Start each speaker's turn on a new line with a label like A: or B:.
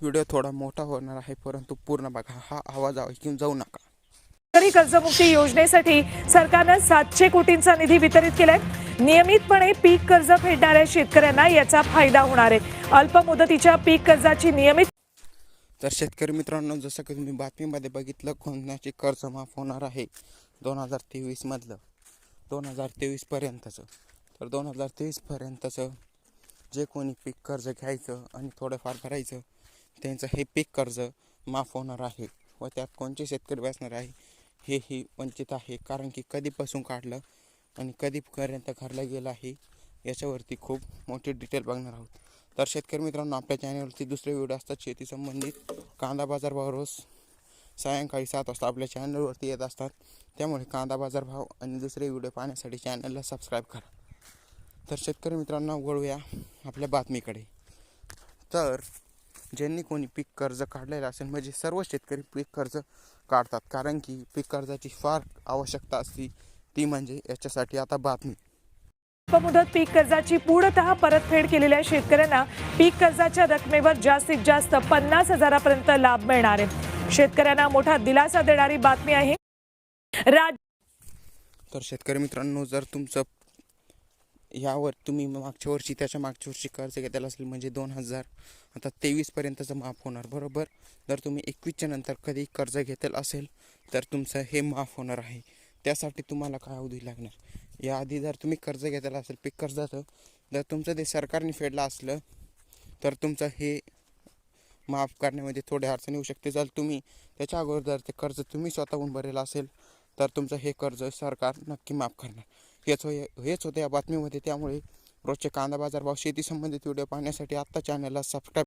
A: Video थोडा मोठा होणार आहे परंतु पूर्ण बघा हा आवाज ऐकून जाऊ नका.
B: शेतकरी कर्जमुक्ती योजनेसाठी सरकारनं सातशे कोटींचा निधी वितरित केलाय. नियमितपणे पीक कर्ज फेडणाऱ्या शेतकऱ्यांना याचा फायदा होणार आहे. अल्प मुदतीच्या पीक कर्जाची नियमित
A: तर शेतकरी मित्रांनो जसं की तुम्ही बातमीमध्ये बघितलं कोणाची कर्ज माफ होणार आहे दोन हजार तेवीसमधलं दोन हजार तेवीसपर्यंतचं तर दोन हजार तेवीसपर्यंतचं जे कोणी पीक कर्ज घ्यायचं आणि थोडंफार भरायचं त्यांचं हे पीक कर्ज माफ होणार आहे व त्यात कोणते शेतकरी बसणार आहे हे ही वंचित आहे. कारण की कधीपासून काढलं आणि कधीपर्यंत भरलं गेलं आहे याच्यावरती खूप मोठी डिटेल बघणार आहोत. तर शेतकरी मित्रांनो आपल्या चॅनलवरती दुसरे व्हिडिओ असतात शेती संबंधित. कांदा बाजार भाव रोज सायंकाळी सात वाजता आपल्या चॅनलवरती येत असतात. त्यामुळे कांदा बाजार भाव आणि दुसरे व्हिडिओ पाहण्यासाठी चॅनलला सबस्क्राईब करा. तर शेतकरी मित्रांनो वळूया आपल्या बातमीकडे. तर ज्यांनी कोणी पीक कर्ज काढलेलं असेल म्हणजे सर्व शेतकरी पीक कर्ज काढतात. कारण की पीक कर्जाची फार आवश्यकता असते. ती म्हणजे याच्यासाठी आता बातमी.
B: अल्पमुदत पीक कर्जाची पूर्णतः परतफेड केलेल्या शेतकऱ्यांना पीक कर्जाच्या रकमेवर जास्तीत जास्त पन्नास हजारापर्यंत लाभ मिळणार आहे. शेतकऱ्यांना मोठा दिलासा देणारी बातमी आहे. राज्य
A: तर शेतकरी मित्रांनो जर तुमचं यावर तुम्ही मागच्या वर्षी त्याच्या मागच्या वर्षी कर्ज घेतला असेल म्हणजे दोन हजार आता तेवीसपर्यंतचं माफ होणार बरोबर? जर तुम्ही एकवीसच्या नंतर कधी कर्ज घेतलं असेल तर तुमचं हे माफ होणार आहे. त्यासाठी तुम्हाला काय अवधी लागणार? याआधी जर तुम्ही कर्ज घेतला असेल पीक कर्जाचं जर तुमचं ते सरकारने फेडलं असलं तर तुमचं हे माफ करण्यामध्ये थोडे अडचण येऊ शकते. जर तुम्ही त्याच्या अगोदर जर ते कर्ज तुम्ही स्वतःहून भरेल असेल तर तुमचं हे कर्ज सरकार नक्की माफ करणार. हेच हो हेच होतं या बातमीमध्ये. त्यामुळे रोजचे कांदा बाजारभाव शेती संबंधित व्हिडिओ पाहण्यासाठी आत्ता चॅनलला सबस्क्राईब